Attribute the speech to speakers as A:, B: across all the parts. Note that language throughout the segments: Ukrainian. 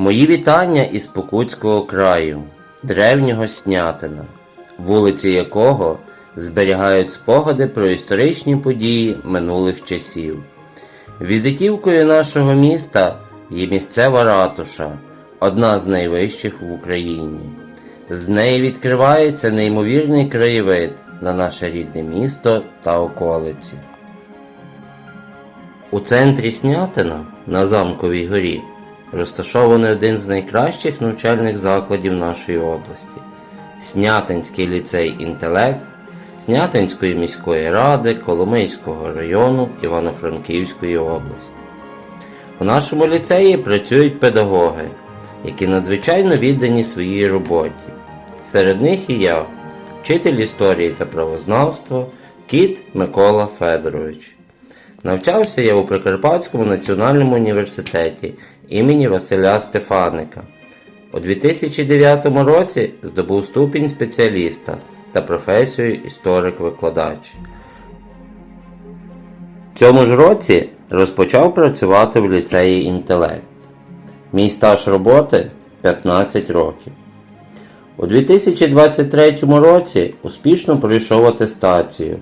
A: Мої вітання із Покутського краю, древнього Снятина, вулиці якого зберігають спогади про історичні події минулих часів. Візитівкою нашого міста є місцева ратуша, одна з найвищих в Україні. З неї відкривається неймовірний краєвид на наше рідне місто та околиці. У центрі Снятина на Замковій горі розташований один з найкращих навчальних закладів нашої області Снятинський ліцей інтелект Снятинської міської ради Коломийського району Івано-Франківської області. У нашому ліцеї працюють педагоги, які надзвичайно віддані своїй роботі. Серед них і я, вчитель історії та правознавства Кіт Микола Федорович. Навчався я у Прикарпатському національному університеті імені Василя Стефаника. У 2009 році здобув ступінь спеціаліста та професію історик-викладач. В цьому ж році розпочав працювати в ліцеї інтелект. Мій стаж роботи 15 років. У 2023 році успішно пройшов атестацію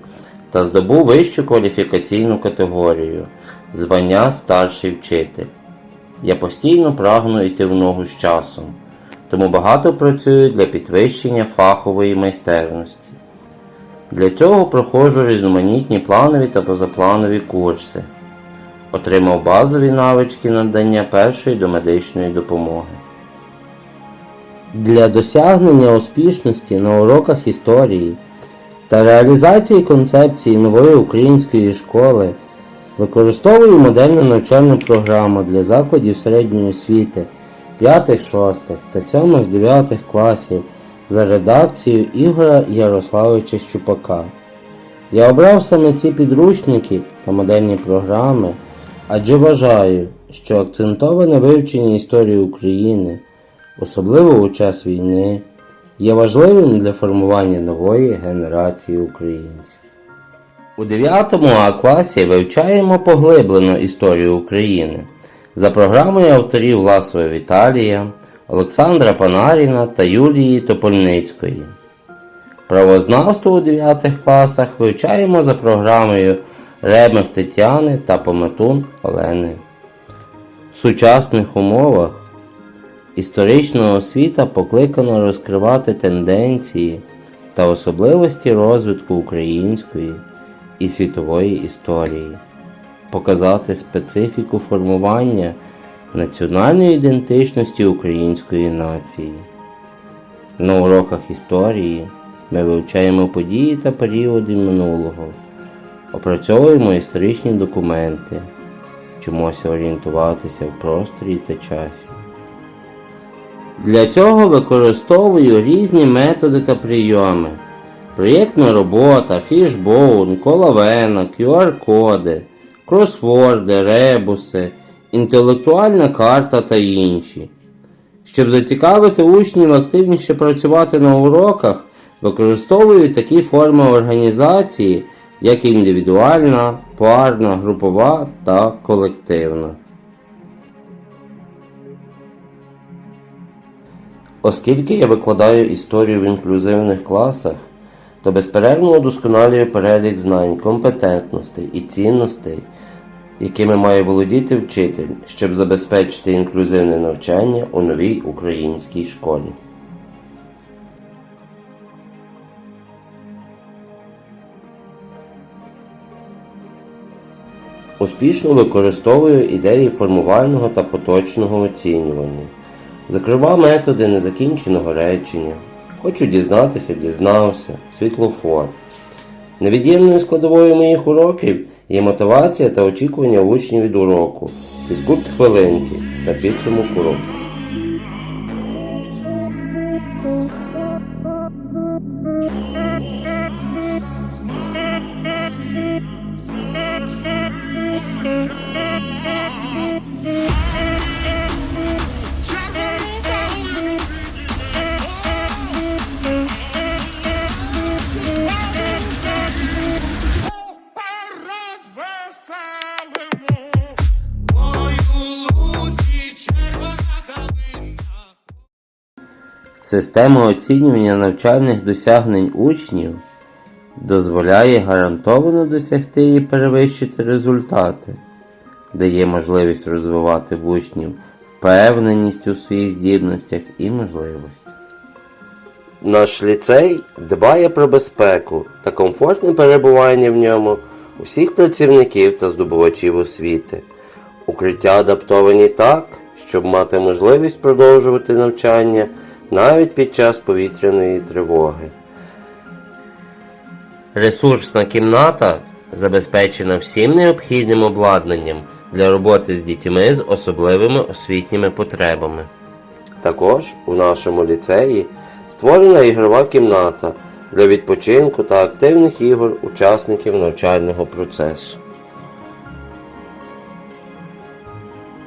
A: та здобув вищу кваліфікаційну категорію звання старший вчитель. Я постійно прагну йти в ногу з часом, тому багато працюю для підвищення фахової майстерності. Для цього проходжу різноманітні планові та позапланові курси. Отримав базові навички надання першої домедичної допомоги. Для досягнення успішності на уроках історії та реалізації концепції нової української школи використовую модельну навчальну програму для закладів середньої освіти 5, 6 та 7, 9 класів за редакцією Ігора Ярославовича Щупака. Я обрав саме ці підручники та модельні програми, адже вважаю, що акцентоване вивчення історії України, особливо у час війни, є важливим для формування нової генерації українців. У 9 А класі вивчаємо поглиблено історію України за програмою авторів Власова Віталія, Олександра Панаріна та Юлії Топольницької. Правознавство у 9 класах вивчаємо за програмою Ремех Тетяни та Пометун Олени. В сучасних умовах історична освіта покликана розкривати тенденції та особливості розвитку української і світової історії, показати специфіку формування національної ідентичності української нації. На уроках історії ми вивчаємо події та періоди минулого, опрацьовуємо історичні документи, вчимося орієнтуватися в просторі та часі. Для цього використовую різні методи та прийоми. Проєктна робота, фішбоун, колавена, QR-коди, кросворди, ребуси, інтелектуальна карта та інші. Щоб зацікавити учнів активніше працювати на уроках, використовую такі форми організації, як індивідуальна, парна, групова та колективна. Оскільки я викладаю історію в інклюзивних класах, то безперервно удосконалюю перелік знань, компетентностей і цінностей, якими має володіти вчитель, щоб забезпечити інклюзивне навчання у новій українській школі. Успішно використовую ідеї формувального та поточного оцінювання. Зокрема, методи незакінченого речення. Хочу дізнатися, дізнався, світлофор. Невід'ємною складовою моїх уроків є мотивація та очікування учнів від уроку, фізкульт хвилинки та підсумок уроку.
B: Парад
A: Система оцінювання навчальних досягнень учнів дозволяє гарантовано досягти і перевищити результати, дає можливість розвивати в учнів впевненість у своїх здібностях і можливостях. Наш ліцей дбає про безпеку та комфортне перебування в ньому усіх працівників та здобувачів освіти. Укриття адаптовані так, щоб мати можливість продовжувати навчання навіть під час повітряної тривоги. Ресурсна кімната забезпечена всім необхідним обладнанням для роботи з дітьми з особливими освітніми потребами. Також у нашому ліцеї створена ігрова кімната для відпочинку та активних ігор учасників навчального процесу.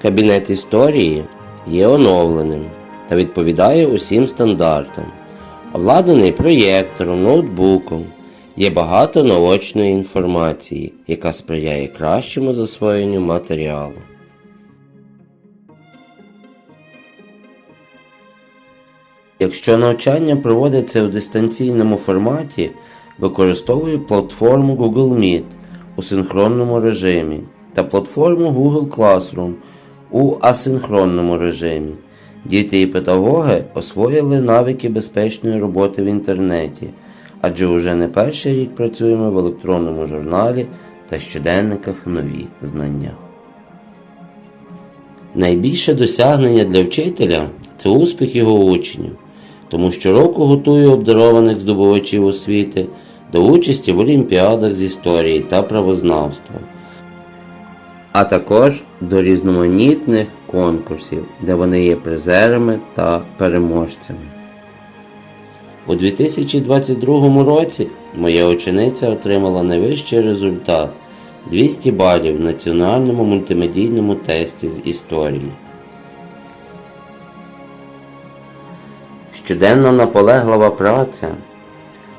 A: Кабінет історії є оновленим та відповідає усім стандартам. Обладнаний проєктором, ноутбуком. Є багато наочної інформації, яка сприяє кращому засвоєнню матеріалу. Якщо навчання проводиться у дистанційному форматі, використовую платформу Google Meet у синхронному режимі та платформу Google Classroom у асинхронному режимі. Діти і педагоги освоїли навики безпечної роботи в інтернеті, адже уже не перший рік працюємо в електронному журналі та щоденниках нові знання. Найбільше досягнення для вчителя це успіх його учнів, тому щороку готую обдарованих здобувачів освіти до участі в олімпіадах з історії та правознавства, а також до різноманітних конкурсів, де вони є призерами та переможцями. У 2022 році моя учениця отримала найвищий результат 200 балів в національному мультимедійному тесті з історії. Щоденна наполеглива праця,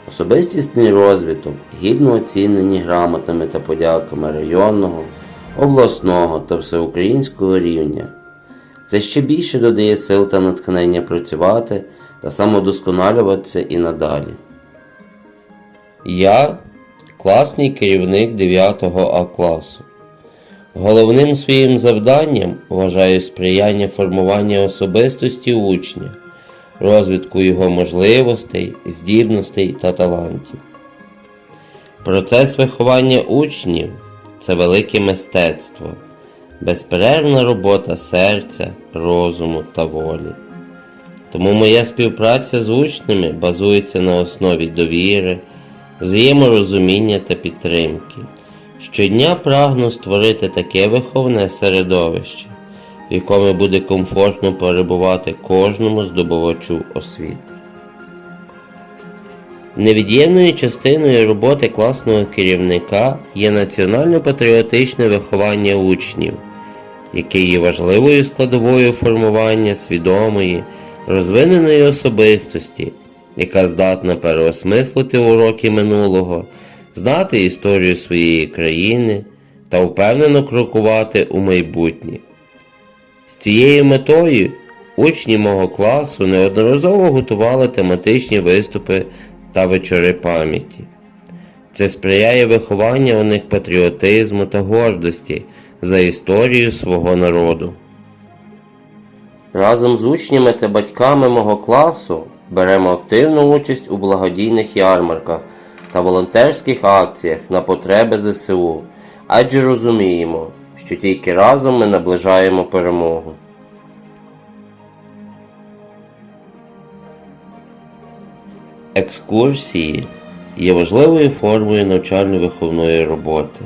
A: особистісний розвиток, гідно оцінені грамотами та подяками районного, обласного та всеукраїнського рівня. Це ще більше додає сил та натхнення працювати та самодосконалюватися і надалі. Я класний керівник 9 А класу. Головним своїм завданням вважаю сприяння формуванню особистості учня, розвитку його можливостей, здібностей та талантів. Процес виховання учнів це велике мистецтво, безперервна робота серця, розуму та волі. Тому моя співпраця з учнями базується на основі довіри, взаєморозуміння та підтримки. Щодня прагну створити таке виховне середовище, в якому буде комфортно перебувати кожному здобувачу освіти. Невід'ємною частиною роботи класного керівника є національно-патріотичне виховання учнів, яке є важливою складовою формування свідомої, розвиненої особистості, яка здатна переосмислити уроки минулого, знати історію своєї країни та впевнено крокувати у майбутнє. З цією метою учні мого класу неодноразово готували тематичні виступи та вечори пам'яті. Це сприяє вихованню у них патріотизму та гордості за історію свого народу. Разом з учнями та батьками мого класу беремо активну участь у благодійних ярмарках та волонтерських акціях на потреби ЗСУ, адже розуміємо, що тільки разом ми наближаємо перемогу. Екскурсії є важливою формою навчально-виховної роботи.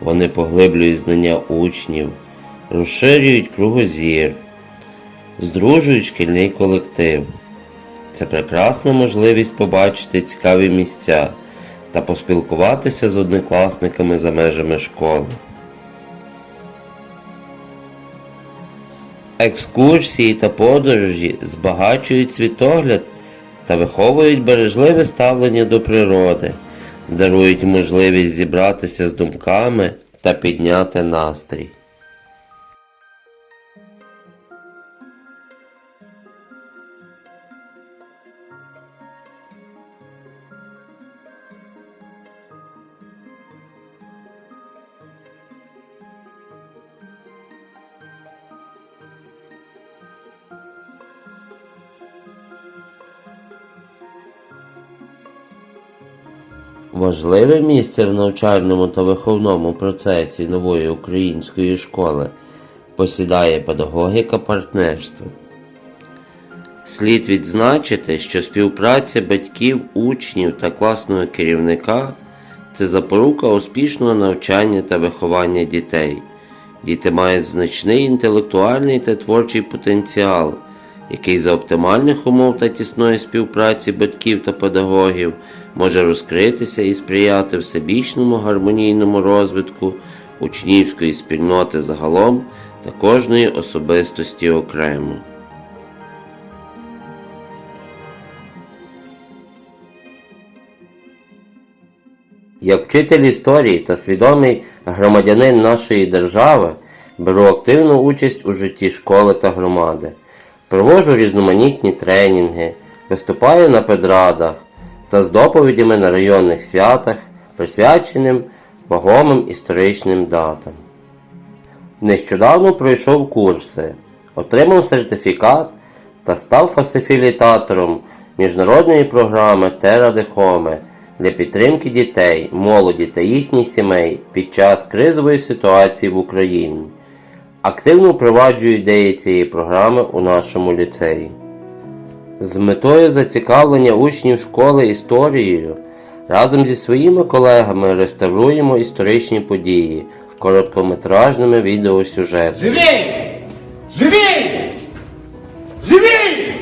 A: Вони поглиблюють знання учнів, розширюють кругозір, здружують шкільний колектив. Це прекрасна можливість побачити цікаві місця та поспілкуватися з однокласниками за межами школи. Екскурсії та подорожі збагачують світогляд та виховують бережливе ставлення до природи, дарують можливість зібратися з думками та підняти настрій. Важливе місце в навчальному та виховному процесі нової української школи посідає педагогіка партнерства. Слід відзначити, що співпраця батьків, учнів та класного керівника це запорука успішного навчання та виховання дітей. Діти мають значний інтелектуальний та творчий потенціал, який за оптимальних умов та тісної співпраці батьків та педагогів може розкритися і сприяти всебічному гармонійному розвитку учнівської спільноти загалом та кожної особистості окремо. Як вчитель історії та свідомий громадянин нашої держави беру активну участь у житті школи та громади, проводжу різноманітні тренінги, виступаю на педрадах та з доповідями на районних святах, присвяченим вагомим історичним датам. Нещодавно пройшов курси, отримав сертифікат та став фасилітатором міжнародної програми де Хоме для підтримки дітей, молоді та їхніх сімей під час кризової ситуації в Україні. Активно впроваджую ідеї цієї програми у нашому ліцеї. З метою зацікавлення учнів школи історією разом зі своїми колегами реставруємо історичні події короткометражними відеосюжетами.
B: Живей! Живей! Живей!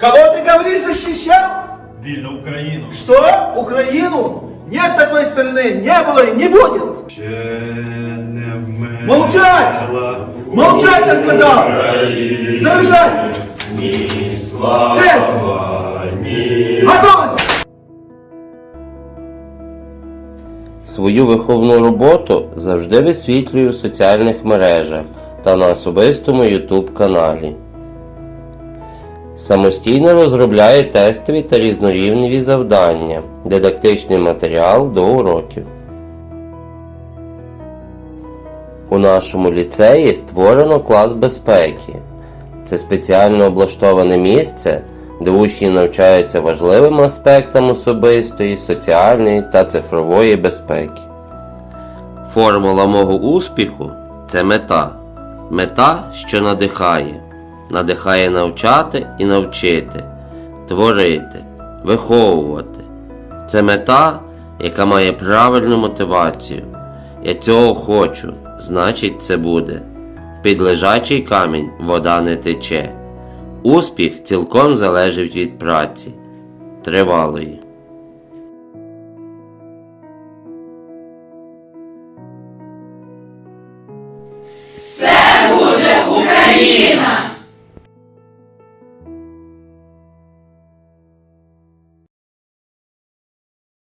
B: Кого ты говоришь защищал?
C: Вільну Україну.
B: Что? Украину? Нет такой страны, не было и не будет.
C: Ще не вмерла
B: Молчать! Молчать, я сказал! Завершай! Сядь! Готовы?
A: Свою виховну роботу завжди висвітлюю в соціальних мережах та на особистому YouTube каналі. Самостійно розробляю тестові та різнорівневі завдання, дидактичний матеріал до уроків. У нашому ліцеї створено клас безпеки. Це спеціально облаштоване місце, де учні навчаються важливим аспектам особистої, соціальної та цифрової безпеки. Формула мого успіху це мета. Мета, що надихає. Надихає навчати і навчити, творити, виховувати. Це мета, яка має правильну мотивацію. Я цього хочу, значить це буде. Під лежачий камінь вода не тече. Успіх цілком залежить від праці. Тривалої.